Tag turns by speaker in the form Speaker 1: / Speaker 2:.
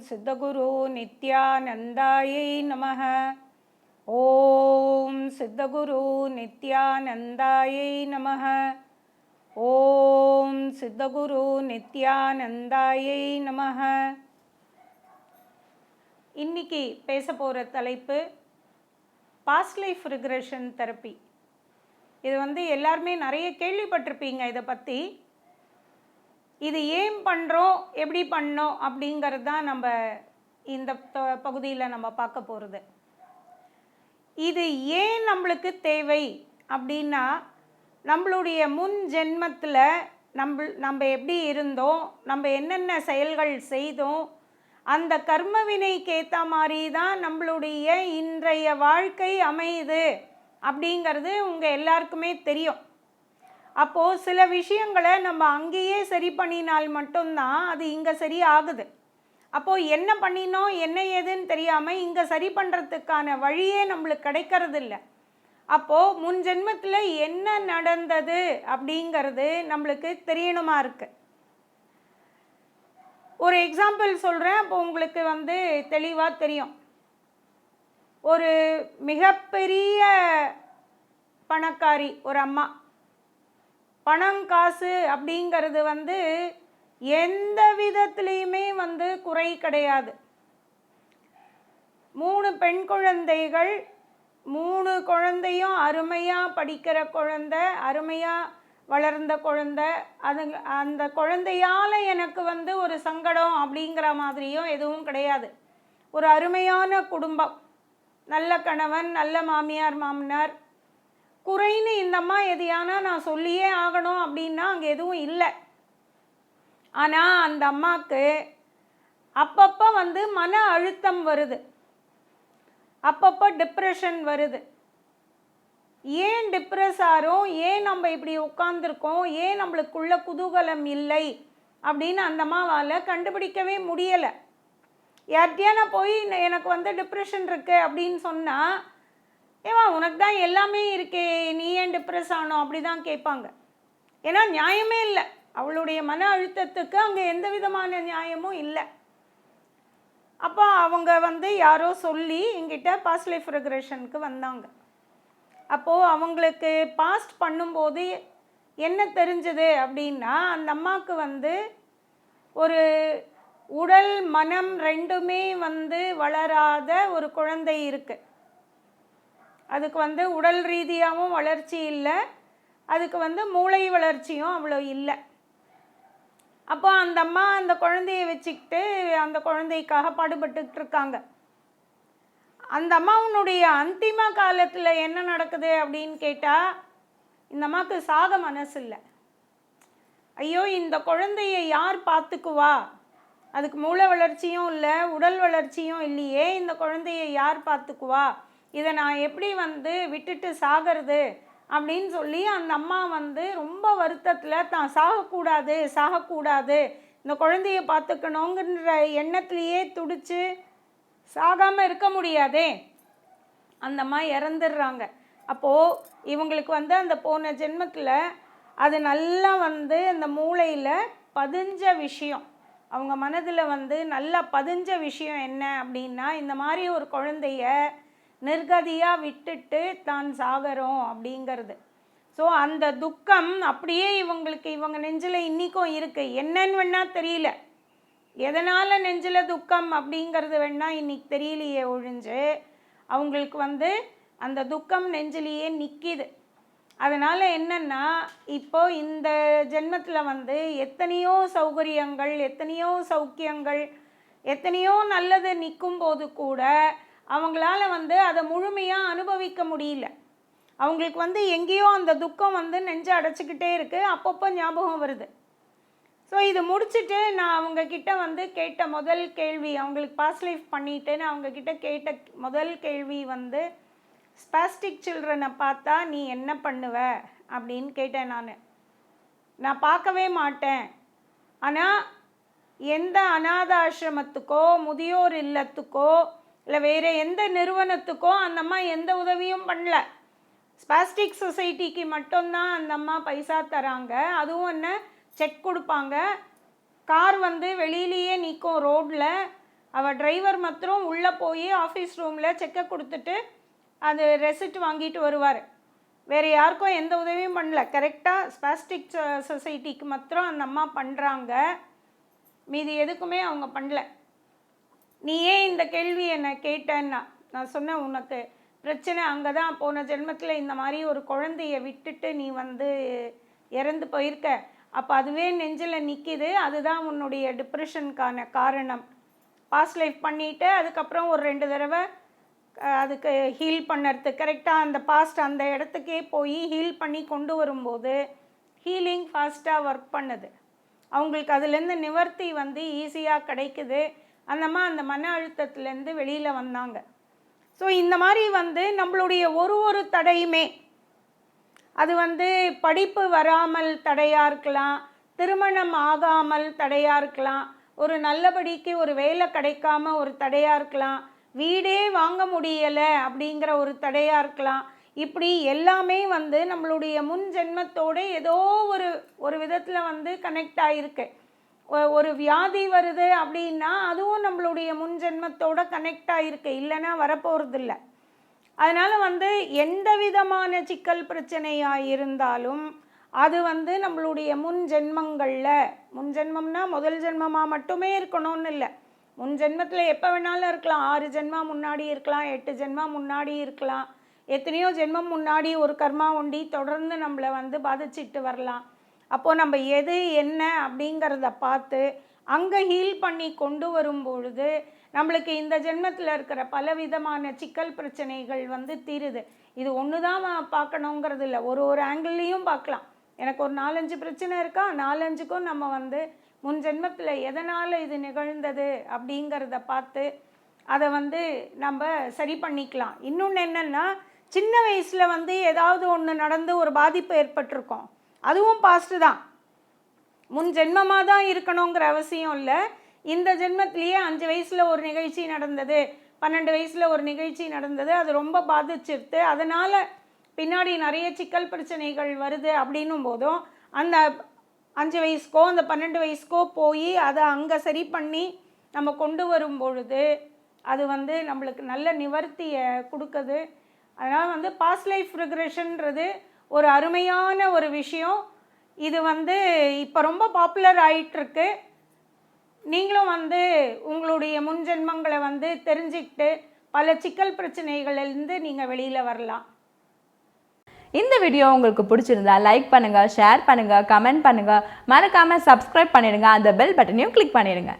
Speaker 1: சித்தகுரு நித்யானந்தாயை நம ஓம் சித்தகுரு நித்யானந்தாயை நம ஓம் சித்தகுரு நித்யானந்தாயை நம இன்னைக்கு பேச போகிற தலைப்பு பாஸ்ட் லைஃப் ரிக்ரெஷன் தெரப்பி இது வந்து எல்லாருமே நிறைய கேள்விப்பட்டிருப்பீங்க இதை பற்றி இது ஏன் பண்ணுறோம் எப்படி பண்ணோம்? அப்படிங்கிறது தான் நம்ம இந்த பகுதியில் நம்ம பார்க்க போகிறது இது ஏன் நம்மளுக்கு தேவை? அப்படின்னா நம்மளுடைய முன் ஜென்மத்தில் நம்ம நம்ம எப்படி இருந்தோம்? நம்ம என்னென்ன செயல்கள் செய்தோம்? அந்த கர்மவினைக்கு ஏற்ற மாதிரி தான் நம்மளுடைய இன்றைய வாழ்க்கை அமையுது. அப்படிங்கிறது உங்கள் எல்லாருக்குமே தெரியும். அப்போது சில விஷயங்களை நம்ம அங்கேயே சரி பண்ணினால் மட்டும்தான் அது இங்கே சரி ஆகுது. அப்போது என்ன பண்ணினோம் என்ன ஏதுன்னு தெரியாமல் இங்கே சரி பண்ணுறதுக்கான வழியே நம்மளுக்கு கிடைக்கிறது இல்லை அப்போது முன் ஜென்மத்தில் என்ன நடந்தது அப்படிங்கிறது நம்மளுக்கு தெரியணுமா இருக்குது ஒரு எக்ஸாம்பிள் சொல்கிறேன் அப்போ உங்களுக்கு வந்து தெளிவாக தெரியும். ஒரு மிகப்பெரிய பணக்காரி ஒரு அம்மா. பணம் காசு அப்படிங்கிறது வந்து எந்த விதத்துலேயுமே வந்து குறை கிடையாது. மூணு பெண் குழந்தைகள் மூணு குழந்தையும் அருமையாக படிக்கிற குழந்தை அருமையாக வளர்ந்த குழந்தை அது அந்த குழந்தையால் எனக்கு வந்து ஒரு சங்கடம் அப்படிங்கிற மாதிரியும் எதுவும் கிடையாது. ஒரு அருமையான குடும்பம். நல்ல கணவன் நல்ல மாமியார் மாமனார் குறைன்னு இந்த அம்மா எதையானா நான் சொல்லியே ஆகணும் அப்படின்னா அங்கே எதுவும் இல்லை. ஆனால் அந்த அம்மாவுக்கு அப்பப்போ வந்து மன அழுத்தம் வருது. அப்பப்போ டிப்ரெஷன் வருது. ஏன் டிப்ரெஸ் ஆகிறோம் ஏன் நம்ம இப்படி உட்காந்துருக்கோம் ஏன் நம்மளுக்குள்ள குதூகலம் இல்லை? அப்படின்னு அந்த அம்மாவால் கண்டுபிடிக்கவே முடியலை. யார்கிட்டயா நான் போய் எனக்கு வந்து டிப்ரெஷன் இருக்குது அப்படின்னு சொன்னால் ஏவா உனக்கு தான் எல்லாமே இருக்கே நீ ஏன் டிப்ரெஸ் ஆனோம் அப்படி தான் கேட்பாங்க. ஏன்னா நியாயமே இல்லை. அவளுடைய மன அழுத்தத்துக்கு அங்கே எந்த விதமான நியாயமும் இல்லை. அப்போ அவங்க வந்து யாரோ சொல்லி எங்கிட்ட பாஸ்ட் லைஃப் ரெக்ரெஷனுக்கு வந்தாங்க. அப்போது அவங்களுக்கு பாஸ்ட் பண்ணும்போது என்ன தெரிஞ்சது அப்படின்னா அந்த அம்மாவுக்கு வந்து ஒரு உடல் மனம் ரெண்டுமே வந்து வளராத ஒரு குழந்தை இருக்குது அதுக்கு வந்து உடல் ரீதியாகவும் வளர்ச்சி இல்லை. அதுக்கு வந்து மூளை வளர்ச்சியும் அவ்வளோ இல்லை. அப்போ அந்த அம்மா அந்த குழந்தைய வச்சுக்கிட்டு அந்த குழந்தைக்காக பாடுபட்டுக்கிட்டு இருக்காங்க. அந்த அம்மாவுனுடைய அந்திம காலத்தில் என்ன நடக்குது அப்படின்னு கேட்டால் இந்த அம்மாவுக்கு சாக மனசு இல்லை. ஐயோ இந்த குழந்தைய யார் பார்த்துக்குவா? அதுக்கு மூளை வளர்ச்சியும் இல்லை உடல் வளர்ச்சியும் இல்லையே இந்த குழந்தைய யார் பார்த்துக்குவா? இதை நான் எப்படி வந்து விட்டுட்டு சாகிறது அப்படின்னு சொல்லி அந்த அம்மா வந்து ரொம்ப வருத்தத்தில் தான் சாகக்கூடாது சாகக்கூடாது இந்த குழந்தைய பார்த்துக்கணுங்கிற எண்ணத்துலேயே துடிச்சு சாகாமல் இருக்க முடியாதே. அந்த அம்மா இறந்துடுறாங்க. அப்போது இவங்களுக்கு வந்து அந்த போன ஜென்மத்தில் அது நல்லா வந்து அந்த மூளையில் பதிஞ்ச விஷயம். அவங்க மனதில் வந்து நல்லா பதிஞ்ச விஷயம் என்ன அப்படின்னா இந்த மாதிரி ஒரு குழந்தைய நிர்கதியாக விட்டுட்டு தான் சாகிறோம் அப்படிங்கிறது. ஸோ அந்த துக்கம் அப்படியே இவங்களுக்கு இவங்க நெஞ்சில் இன்றைக்கும் இருக்குது என்னன்னு வேணால் தெரியல. எதனால் நெஞ்சில் துக்கம் அப்படிங்கிறது வேணால் இன்றைக்கி தெரியலையே ஒழிஞ்சு அவங்களுக்கு வந்து அந்த துக்கம் நெஞ்சிலேயே நிற்கிது அதனால் என்னென்னா இப்போது இந்த ஜென்மத்தில் வந்து எத்தனையோ சௌகரியங்கள் எத்தனையோ சௌக்கியங்கள் எத்தனையோ நல்லது நிற்கும் போது கூட அவங்களால வந்து அதை முழுமையாக அனுபவிக்க முடியல. அவங்களுக்கு வந்து எங்கேயோ அந்த துக்கம் வந்து நெஞ்சை அடைச்சிக்கிட்டே இருக்குது அப்பப்போ ஞாபகம் வருது. ஸோ இது முடிச்சுட்டு நான் அவங்கக்கிட்ட வந்து கேட்ட முதல் கேள்வி அவங்களுக்கு பாஸ் லைஃப் பண்ணிட்டு நான் அவங்கக்கிட்ட கேட்ட முதல் கேள்வி வந்து ஸ்பாஸ்டிக் சில்ட்ரனை பார்த்தா நீ என்ன பண்ணுவ? அப்படின்னு கேட்டேன் நான். நான் பார்க்கவே மாட்டேன். ஆனால் எந்த அநாத ஆசிரமத்துக்கோ முதியோர் இல்லத்துக்கோ இல்லை வேறு எந்த நிறுவனத்துக்கோ அந்த அம்மா எந்த உதவியும் பண்ணல. ஸ்பாஸ்டிக் சொசைட்டிக்கு மட்டும்தான் அந்த அம்மா பைசா தராங்க. அதுவும் என்ன? செக் கொடுப்பாங்க. கார் வந்து வெளியிலேயே நிற்கும் ரோட்டில் அவள் டிரைவர் மாத்திரம் உள்ளே போய் ஆஃபீஸ் ரூமில் செக்கை கொடுத்துட்டு அது ரெசிப்ட் வாங்கிட்டு வருவார். வேறு யாருக்கும் எந்த உதவியும் பண்ணல. கரெக்டாக ஸ்பாஸ்டிக் சொசைட்டிக்கு மாத்திரம் அந்த அம்மா பண்ணுறாங்க மீதி எதுக்குமே அவங்க பண்ணல. நீ ஏன் இந்த கேள்வி என்னை கேட்டேன்னா நான் சொன்னேன் உனக்கு பிரச்சனை அங்கே தான் போன ஜென்மத்தில் இந்த மாதிரி ஒரு குழந்தைய விட்டுட்டு நீ வந்து இறந்து போயிருக்க. அப்போ அதுவே நெஞ்சில் நிற்கிது அதுதான் உன்னுடைய டிப்ரெஷனுக்கான காரணம். பாஸ்ட் லைஃப் பண்ணிவிட்டு அதுக்கப்புறம் ஒரு ரெண்டு தடவை அதுக்கு ஹீல் பண்ணுறது கரெக்டாக அந்த பாஸ்ட் அந்த இடத்துக்கே போய் ஹீல் பண்ணி கொண்டு வரும்போது ஹீலிங் ஃபாஸ்ட்டாக ஒர்க் பண்ணுது. அவங்களுக்கு அதுலேருந்து நிவர்த்தி வந்து ஈஸியாக கிடைக்குது. அந்தம்மா அந்த மன அழுத்தத்துலேருந்து வெளியில் வந்தாங்க. ஸோ இந்த மாதிரி வந்து நம்மளுடைய ஒரு ஒரு தடையுமே அது வந்து படிப்பு வராமல் தடையாக இருக்கலாம் திருமணம் ஆகாமல் தடையாக இருக்கலாம் ஒரு நல்லபடிக்கு ஒரு வேலை கிடைக்காம ஒரு தடையாக இருக்கலாம் வீடே வாங்க முடியலை அப்படிங்கிற ஒரு தடையாக இருக்கலாம் இப்படி எல்லாமே வந்து நம்மளுடைய முன் ஜென்மத்தோட ஏதோ ஒரு ஒரு விதத்தில் வந்து கனெக்ட் ஆகிருக்கு ஒரு வியாதி வருது அப்படின்னா அதுவும் நம்மளுடைய முன் ஜென்மத்தோட கனெக்ட் ஆகிருக்கு இல்லைன்னா வரப்போகிறதில்ல அதனால் வந்து எந்த விதமான சிக்கல் பிரச்சனையாக இருந்தாலும் அது வந்து நம்மளுடைய முன் ஜென்மங்களில் முன் ஜென்மம்னா முதல் ஜென்மமாக மட்டுமே இருக்கணும்னு இல்லை. முன் ஜென்மத்தில் எப்போ வேணாலும் இருக்கலாம். ஆறு ஜென்மா முன்னாடி இருக்கலாம் எட்டு ஜென்மா முன்னாடி இருக்கலாம். எத்தனையோ ஜென்மம் முன்னாடி ஒரு கர்மா ஒண்டி தொடர்ந்து நம்மளை வந்து பாதிச்சிட்டு வரலாம். அப்போது நம்ம எது என்ன அப்படிங்கிறத பார்த்து அங்கே ஹீல் பண்ணி கொண்டு வரும் பொழுது நம்மளுக்கு இந்த ஜென்மத்தில் இருக்கிற பல விதமான சிக்கல் பிரச்சனைகள் வந்து தீருது. இது ஒன்று தான் பார்க்கணுங்கிறது இல்லை. ஒரு ஒரு ஆங்கிள்லேயும் பார்க்கலாம். எனக்கு ஒரு நாலஞ்சு பிரச்சனை இருக்கா? நாலஞ்சுக்கும் நம்ம வந்து முன் ஜென்மத்தில் எதனால் இது நிகழ்ந்தது அப்படிங்கிறத பார்த்து அதை வந்து நம்ம சரி பண்ணிக்கலாம். இன்னொன்று என்னென்னா சின்ன வயசில் வந்து ஏதாவது ஒன்று நடந்து ஒரு பாதிப்பு ஏற்பட்டிருக்கோம். அதுவும் பாஸ்ட்டு தான். முன் ஜென்மமாக தான் இருக்கணுங்கிற அவசியம் இல்லை. இந்த ஜென்மத்திலேயே அஞ்சு வயசில் ஒரு நிகழ்ச்சி நடந்தது பன்னெண்டு வயசில் ஒரு நிகழ்ச்சி நடந்தது அது ரொம்ப பாதிச்சிருது அதனால் பின்னாடி நிறைய சிக்கல் பிரச்சனைகள் வருது அப்படின்னும் போதும் அந்த அஞ்சு வயசுக்கோ அந்த பன்னெண்டு வயசுக்கோ போய் அதை அங்கே சரி பண்ணி நம்ம கொண்டு வரும் பொழுது அது வந்து நம்மளுக்கு நல்ல நிவர்த்தியை கொடுக்குது. அதனால் வந்து பாஸ்ட் லைஃப் ரிக்ரெஷன்றது ஒரு அருமையான ஒரு விஷயம். இது வந்து இப்போ ரொம்ப பாப்புலர் ஆயிட்டுருக்கு. நீங்களும் வந்து உங்களுடைய முன்ஜென்மங்களை வந்து தெரிஞ்சுக்கிட்டு பல சிக்கல் பிரச்சனைகளிலிருந்து நீங்கள் வெளியில் வரலாம்.
Speaker 2: இந்த வீடியோ உங்களுக்கு பிடிச்சிருந்தா லைக் பண்ணுங்கள் ஷேர் பண்ணுங்கள் கமெண்ட் பண்ணுங்கள் மறக்காமல் சப்ஸ்கிரைப் பண்ணிடுங்க. அந்த பெல் பட்டனையும் கிளிக் பண்ணிடுங்க.